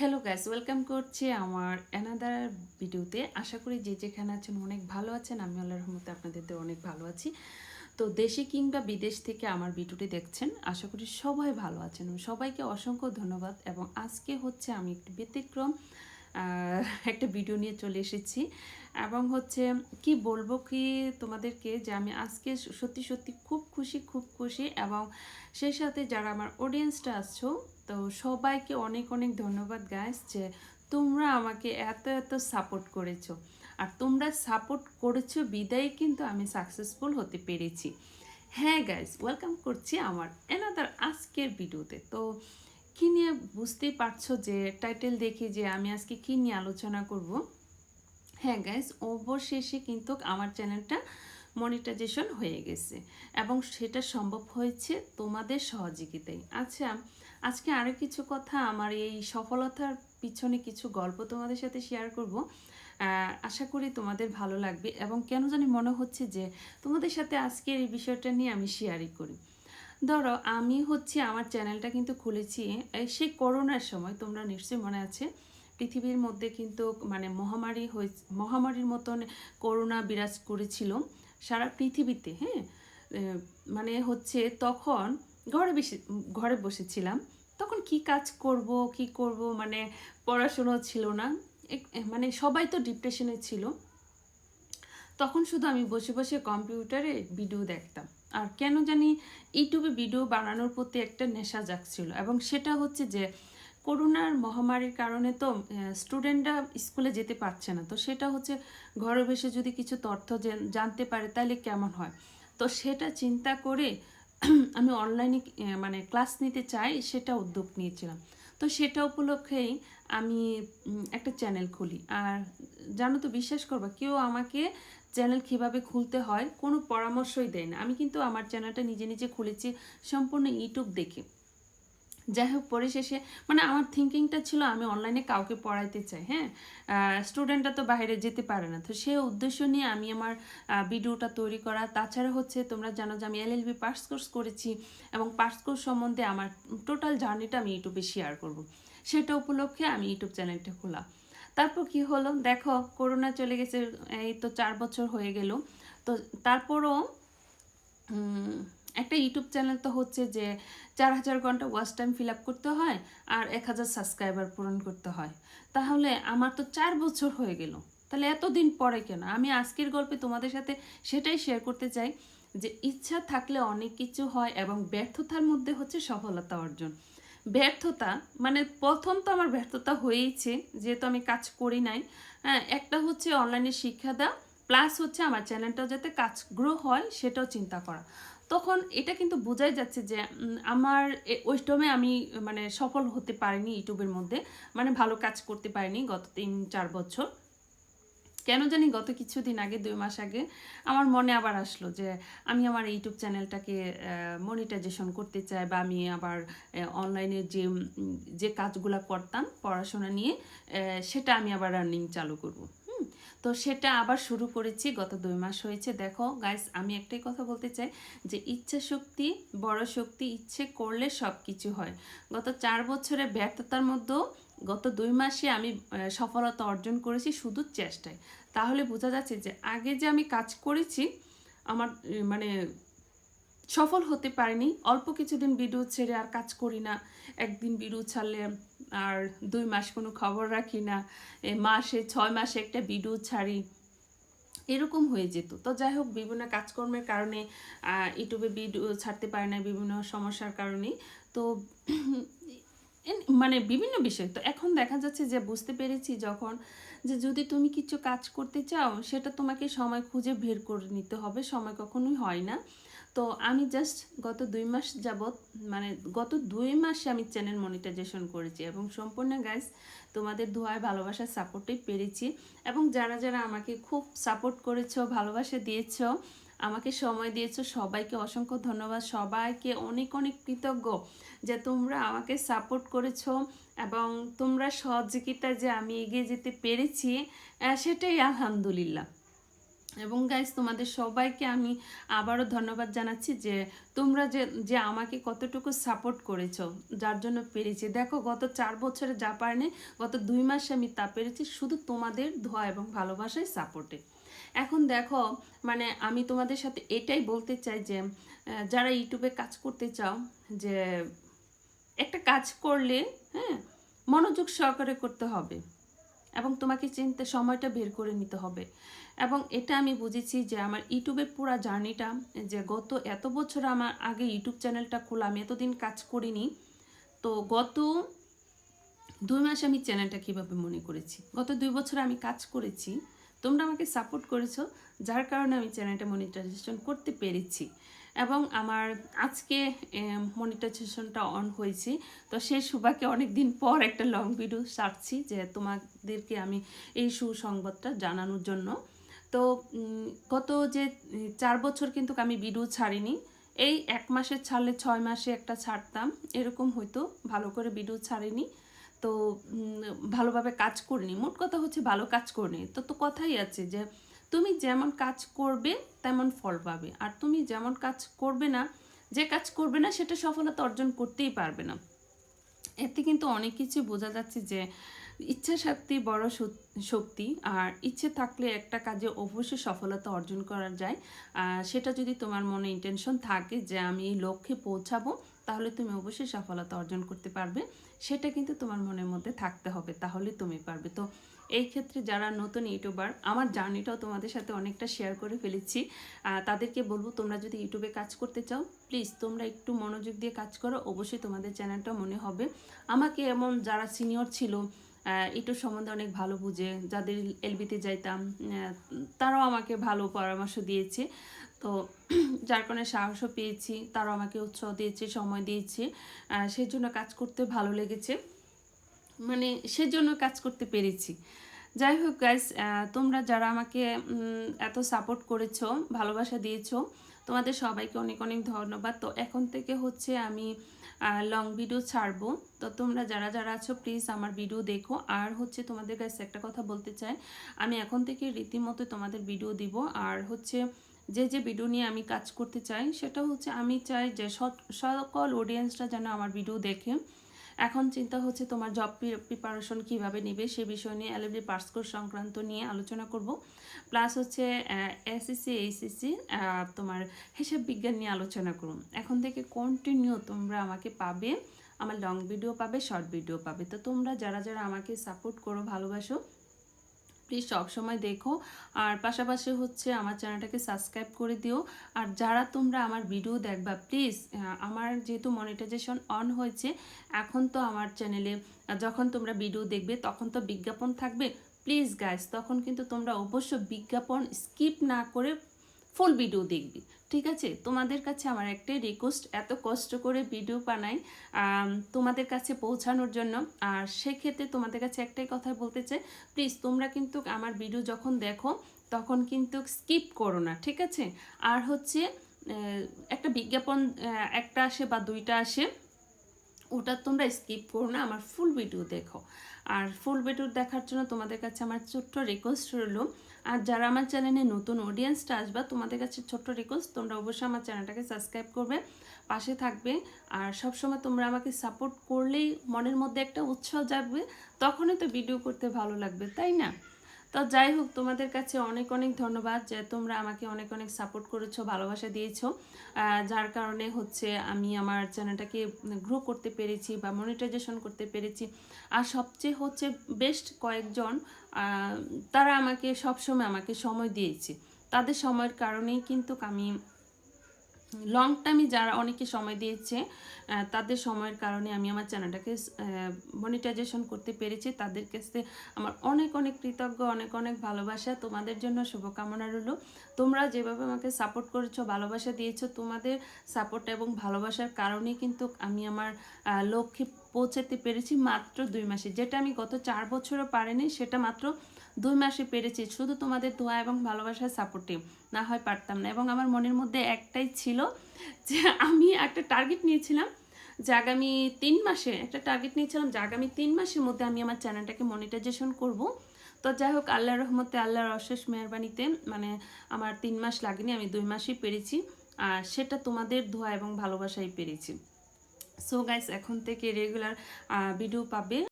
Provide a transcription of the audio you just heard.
Hello guys welcome করছি আমার another ভিডিওতে আশা করি যে যেখানে আছেন অনেক ভালো আছেন। আমি আল্লাহ রহমতে আপনাদের অনেক ভালো আছি। তো দেশে কিংবা বিদেশ থেকে আমার ভিডিওটি দেখছেন, আশা করি সবাই ভালো আছেন। সবাইকে অসংখ্য ধন্যবাদ এবং আজকে হচ্ছে আমি একটি ব্যতিক্রম একটা ভিডিও নিয়ে চলে এসেছি। এবং হচ্ছে কি বলব কি তোমাদেরকে যে আমি আজকে সত্যি সত্যি খুব খুশি খুব খুশি। এবং সেই সাথে যারা আমার অডিয়েন্সটা আসছো তো সবাইকে অনেক অনেক ধন্যবাদ গাইস যে তোমরা আমাকে এত এত সাপোর্ট করেছ। আর তোমরা সাপোর্ট করেছ, বিদায় কিন্তু আমি সাকসেসফুল হতে পেরেছি। হ্যাঁ গাইস ওয়েলকাম করছি আমার এনাদার আজকের ভিডিওতে তো কী নিয়ে বুঝতেই পারছ যে টাইটেল দেখে যে আমি আজকে কী নিয়ে আলোচনা করব? হ্যাঁ গাইস অবশেষে কিন্তু আমার চ্যানেলটা মনিটাইজেশন হয়ে গেছে। এবং সেটা সম্ভব হয়েছে তোমাদের সহযোগিতায়। আচ্ছা আজকে আরও কিছু কথা, আমার এই সফলতার পিছনে কিছু গল্প তোমাদের সাথে শেয়ার করব। আশা করি তোমাদের ভালো লাগবে এবং কেন জানি মনে হচ্ছে যে তোমাদের সাথে আজকের এই বিষয়টা নিয়ে আমি শেয়ারই করি। ধরো, আমি হচ্ছে আমার চ্যানেলটা কিন্তু খুলেছি সেই করোনার সময়, তোমরা নিশ্চয়ই মনে আছে, পৃথিবীর মধ্যে কিন্তু মানে মহামারী হয়ে মহামারীর মতন করোনা বিরাজ করেছিল। সারা পৃথিবীতে হ্যাঁ? মানে হচ্ছে তখন ঘরে বেশি, ঘরে বসেছিলাম, তখন কি কাজ করব, কি করব মানে পড়াশুনো ছিল না। মানে সবাই তো ডিপ্রেশনে ছিল। তখন শুধু আমি বসে বসে কম্পিউটারে ভিডিও দেখতাম। আর কেন জানি ইউটিউবে ভিডিও বানানোর প্রতি একটা নেশা জাগছিল। এবং সেটা হচ্ছে যে করোনার মহামারীর কারণে তো স্টুডেন্টরা স্কুলে যেতে পারছে না। তো সেটা হচ্ছে ঘরে বসে যদি কিছু তথ্য জানতে পারে তাহলে কেমন হয়? তো সেটা চিন্তা করে আমি অনলাইনে মানে ক্লাস নিতে চাই, সেটা উদ্যোগ নিয়েছিলাম। তো সেটা উপলক্ষেই আমি একটা চ্যানেল খুলি। আর জানো তো, বিশ্বাস করবা, কেউ আমাকে চ্যানেল কীভাবে খুলতে হয় কোনো পরামর্শই দেয় না। আমি কিন্তু আমার চ্যানেলটা নিজে নিজে খুলেছি, সম্পূর্ণ ইউটিউব দেখে। যাই হোক, পরিশেষে মানে আমার থিঙ্কিংটা ছিল আমি অনলাইনে কাউকে পড়াইতে চাই হ্যাঁ? স্টুডেন্টরা তো বাইরে যেতে পারে না। তো সে উদ্দেশ্য নিয়ে আমি আমার ভিডিওটা তৈরি করা। তাছাড়া হচ্ছে, তোমরা জানো যে আমি এলএলবি পাস কোর্স করেছি এবং পাস কোর্স সম্বন্ধে আমার টোটাল জার্নিটা আমি ইউটিউবে শেয়ার করব। সেটা উপলক্ষে আমি ইউটিউব চ্যানেলটা খোলা। তারপর কি হলো? দেখো করোনা চলে গেছে, এই তো চার বছর হয়ে গেল। তো তারপরও একটা ইউটিউব চ্যানেল তো হচ্ছে যে চার হাজার ঘণ্টা ওয়াচ টাইম ফিল আপ করতে হয় আর এক হাজার সাবস্ক্রাইবার পূরণ করতে হয়। তাহলে আমার তো চার বছর হয়ে গেল। তাহলে এতদিন পরে কেন? আমি আজকের গল্পে তোমাদের সাথে সেটাই শেয়ার করতে চাই যে ইচ্ছা থাকলে অনেক কিছু হয় এবং ব্যর্থতার মধ্যে হচ্ছে সফলতা অর্জন। ব্যর্থতা মানে প্রথম তো আমার ব্যর্থতা হয়েইছে, যেহেতু আমি কাজ করি নাই। হ্যাঁ একটা হচ্ছে অনলাইনে শিক্ষা দেওয়া প্লাস হচ্ছে আমার চ্যানেলটা যাতে কাজ গ্রো হয়, সেটাও চিন্তা করা। তখন এটা কিন্তু বোঝাই যাচ্ছে যে আমার এ- ওই সময় আমি মানে সফল হতে পারিনি ইউটিউবের মধ্যে। মানে ভালো কাজ করতে পারিনি গত তিন, চার বছর। কেন জানি গত কিছুদিন আগে, দুই মাস আগে, আমার মনে আবার আসলো যে, আমি আমার ইউটিউব চ্যানেলটাকে মনিটাইজেশন করতে চাই বা আমি আবার অনলাইনে যে যে কাজগুলো করতাম পড়াশোনা নিয়ে সেটা আমি আবার রানিং চালু করব। তো সেটা আবার শুরু করেছি, গত দুই মাস হয়েছে। দেখো গাইস আমি একটাই কথা বলতে চাই যে ইচ্ছা শক্তি, বড় শক্তি, ইচ্ছে করলে সব কিছু হয়। গত চার বছরে ব্যর্থতার মধ্যেও গত দুই মাসে আমি সফলতা অর্জন করেছি শুধু চেষ্টায়। তাহলে বোঝা যাচ্ছে যে আগে যে আমি কাজ করেছি, আমার মানে সফল হতে পারিনি। অল্প কিছুদিন ভিডিও ছেড়ে আর কাজ করি না। একদিন ভিডিও ছাড়লে আর দুই মাস কোনো খবর রাখি না। মাসে, ছয় মাসে একটা ভিডিও ছাড়ি। এরকম হয়ে যেত। তো যাই হোক, বিভিন্ন কাজকর্মের কারণে ইউটিউবে ভিডিও ছাড়তে পারে না, বিভিন্ন সমস্যার কারণে। তো মানে বিভিন্ন বিষয়। তো এখন দেখা যাচ্ছে যে, বুঝতে পেরেছি যখন যে, যদি তুমি কিছু কাজ করতে চাও, সেটা তোমাকে সময় খুঁজে বের করে নিতে হবে। সময় কখনোই হয় না। তো আমি জাস্ট গত দুই মাস যাবৎ মানে গত দুই মাসে আমি চ্যানেল মনিটাইজেশন করেছি এবং সম্পূর্ণ গাইস তোমাদের ধোয়ায় ভালোবাসার সাপোর্টেই পেরেছি এবং যারা যারা আমাকে খুব সাপোর্ট করেছ, ভালোবাসা দিয়েছ, আমাকে সময় দিয়েছ, সবাইকে অসংখ্য ধন্যবাদ। সবাইকে অনেক অনেক কৃতজ্ঞ যে তোমরা আমাকে সাপোর্ট করেছ এবং তোমরা সহযোগিতা যে আমি এগিয়ে যেতে পেরেছি সেটাই আলহামদুলিল্লাহ। এবং গাইজ তোমাদের সবাইকে আমি আবারও ধন্যবাদ জানাচ্ছি যে তোমরা যে যে আমাকে কতটুকু সাপোর্ট করেছ, যার জন্য পেরেছি। দেখো, গত চার বছরে যা পারেনি, গত দুই মাসে আমি তা পেরেছি শুধু তোমাদের ধোয়া এবং ভালোবাসায় সাপোর্টে এখন দেখো মানে আমি তোমাদের সাথে এটাই বলতে চাই যে যারা ইউটিউবে কাজ করতে চাও, যে একটা কাজ করলে হ্যাঁ মনোযোগ সহকারে করতে হবে। এবং তোমাকে চিনতে সময়টা বের করে নিতে হবে। এবং এটা আমি বুঝেছি যে আমার ইউটিউবের পুরো জার্নিটা, যে গত এত বছর আমার আগে ইউটিউব চ্যানেলটা খোলা, আমি এতদিন কাজ করিনি। তো গত দুই মাস আমি চ্যানেলটা কীভাবে মনে করেছি? গত দুই বছর আমি কাজ করেছি। তোমরা আমাকে সাপোর্ট করেছ, যার কারণে আমি চ্যানেলটা মনিটাইজেশন করতে পেরেছি। এবং আমার আজকে মনিটাইজেশনটা অন হয়েছে। তো সেই সুবাকে অনেক দিন পর একটা লং ভিডিও সারছি যে তোমাদেরকে আমি এই সুসংবাদটা জানানোর জন্য। তো গত যে চার বছর কিন্তু আমি ভিডিও ছাড়িনি। এই এক মাসে ছাড়লে ছয় মাসে একটা ছাড়তাম। এরকম হয়তো ভালো করে ভিডিও ছাড়িনি। তো ভালোভাবে কাজ করিনি। মোট কথা হচ্ছে ভালো কাজ করিনি। তো তো কথাই আছে যে, তুমি যেমন কাজ করবে, তেমন ফল পাবে। আর তুমি যেমন কাজ করবে না, যে কাজ করবে না, সেটা সফলতা অর্জন করতেই পারবে না। এতে কিন্তু অনেক কিছু বোঝা যাচ্ছে যে, ইচ্ছা শক্তি বড় শক্তি। আর ইচ্ছে থাকলে একটা কাজে অবশ্যই সফলতা অর্জন করা যায়। সেটা যদি তোমার মনে ইন্টেনশন থাকে যে, আমি এই লক্ষ্যে পৌঁছাবো, তাহলে তুমি অবশ্যই সফলতা অর্জন করতে পারবে। সেটা কিন্তু তোমার মনের মধ্যে থাকতে হবে, তাহলে তুমি পারবে। তো এই ক্ষেত্রে যারা নতুন ইউটিউবার, আমার জার্নিটাও তোমাদের সাথে অনেকটা শেয়ার করে ফেলেছি। তাদেরকে বলব, তোমরা যদি ইউটিউবে কাজ করতে চাও প্লিজ তোমরা একটু মনোযোগ দিয়ে কাজ করো, অবশ্যই তোমাদের চ্যানেলটা মনে হবে। আমাকে এমন যারা সিনিয়র ছিল ইউটিউব সম্বন্ধে অনেক ভালো বুঝে, যাদের এলবিতে যাইতাম তারাও আমাকে ভালো পরামর্শ দিয়েছে। তো যার কারণে সাহসও পেয়েছি, তারাও আমাকে উৎসাহ দিয়েছে, সময় দিয়েছে সেই জন্য কাজ করতে ভালো লেগেছে। মানে সেজন্য কাজ করতে পেরেছি। যাই হোক গাইস তোমরা যারা আমাকে এত সাপোর্ট করেছ, ভালোবাসা দিয়েছ, তোমাদের সবাইকে অনেক অনেক ধন্যবাদ। তো এখন থেকে হচ্ছে আমি লং ভিডিও ছাড়বো। তো তোমরা যারা যারা আছো প্লিজ আমার ভিডিও দেখো। আর হচ্ছে তোমাদের কাছে একটা কথা বলতে চাই। আমি এখন থেকে রীতিমতো তোমাদের ভিডিও দিব। আর হচ্ছে যে যে ভিডিও নিয়ে আমি কাজ করতে চাই, সেটা হচ্ছে আমি চাই যে সকল অডিয়েন্সরা যেন আমার ভিডিও দেখে। এখন চিন্তা হচ্ছে তোমার জব প্রিপারেশন কীভাবে নেবে, সে বিষয় নিয়ে এলএবডি পার্স কোর্স সংক্রান্ত নিয়ে আলোচনা করব। প্লাস হচ্ছে এসএসসি এইচএসসি তোমার হিসাব বিজ্ঞান নিয়ে আলোচনা করুন এখন থেকে কন্টিনিউ তোমরা আমাকে পাবে, আমার লং ভিডিও পাবে শর্ট ভিডিও পাবে। তো তোমরা যারা যারা আমাকে সাপোর্ট করো, ভালোবাসো প্লিজ সবসময় দেখো। আর পাশাপাশি হচ্ছে আমার চ্যানেলটাকে সাবস্ক্রাইব করে দিও। আর যারা তোমরা আমার ভিডিও দেখবা প্লিজ আমার যেহেতু মনিটাইজেশন অন হয়েছে, এখন তো আমার চ্যানেলে যখন তোমরা ভিডিও দেখবে, তখন তো বিজ্ঞাপন থাকবে। প্লিজ গাইস তখন কিন্তু তোমরা অবশ্য বিজ্ঞাপন স্কিপ না করে ফুল ভিডিও দেখবি। ঠিক আছে? তোমাদের কাছে আমার একটাই রিকোয়েস্ট এত কষ্ট করে ভিডিও বানাই তোমাদের কাছে পৌঁছানোর জন্য। আর সেক্ষেত্রে তোমাদের কাছে একটাই কথা বলতে চাই প্লিজ তোমরা কিন্তু আমার ভিডিও যখন দেখো, তখন কিন্তু স্কিপ করো না, ঠিক আছে? আর হচ্ছে একটা বিজ্ঞাপন একটা আসে বা দুইটা আসে ওটা তোমরা স্কিপ করো না, আমার ফুল ভিডিও দেখো। আর ফুল ভিডিও দেখার জন্য তোমাদের কাছে আমার ছোট্ট রিকোয়েস্ট রইল। আর যারা আমার চ্যানেলে নতুন অডিয়েন্সটা আসবা, তোমাদের কাছে ছোট্ট রিকোয়েস্ট তোমরা অবশ্যই আমার চ্যানেলটাকে সাবস্ক্রাইব করবে, পাশে থাকবে। আর সবসময় তোমরা আমাকে সাপোর্ট করলেই মনের মধ্যে একটা উৎসাহ জাগবে, তখনই তো ভিডিও করতে ভালো লাগবে, তাই না? তো যাই হোক, তোমাদের কাছে অনেক অনেক ধন্যবাদ যে তোমরা আমাকে অনেক অনেক সাপোর্ট করেছ, ভালোবাসা দিয়েছ। যার কারণে হচ্ছে আমি আমার চ্যানেলটাকে গ্রো করতে পেরেছি বা মনিটাইজেশন করতে পেরেছি। আর সবচেয়ে হচ্ছে বেস্ট কয়েকজন তারা আমাকে সবসময় আমাকে সময় দিয়েছে। তাদের সময়ের কারণেই কিন্তু আমি লং টাইমে যারা অনেকে সময় দিয়েছে তাদের সময়ের কারণে আমি আমার চ্যানেলটাকে মনিটাইজেশন করতে পেরেছি। তাদের কাছে আমার অনেক অনেক কৃতজ্ঞ, অনেক অনেক ভালোবাসা। তোমাদের জন্য শুভকামনা রইল। তোমরা যেভাবে আমাকে সাপোর্ট করেছ, ভালোবাসা দিয়েছ, তোমাদের সাপোর্ট এবং ভালোবাসার কারণেই কিন্তু আমি আমার লক্ষ্যে পৌঁছাতে পেরেছি মাত্র দুই মাসে। যেটা আমি গত চার বছরও পারিনি, সেটা মাত্র দুই মাসে পেরেছি। শুধু তোমাদের দোয়া এবং ভালোবাসার সাপোর্টে না হয় পারতাম না। এবং আমার মনের মধ্যে একটাই ছিল যে আমি একটা টার্গেট নিয়েছিলাম যে আগামী তিন মাসে, একটা টার্গেট নিয়েছিলাম যে আগামী তিন মাসের মধ্যে আমি আমার চ্যানেলটাকে মনিটাইজেশন করব। তো যাই হোক, আল্লাহর রহমতে, আল্লাহর অশেষ মেহরবানিতে মানে আমার তিন মাস লাগেনি, আমি দুই মাসই পেরেছি। আর সেটা তোমাদের ধোয়া এবং ভালোবাসাই পেরেছি। সো গাইস এখন থেকে রেগুলার ভিডিও পাবে।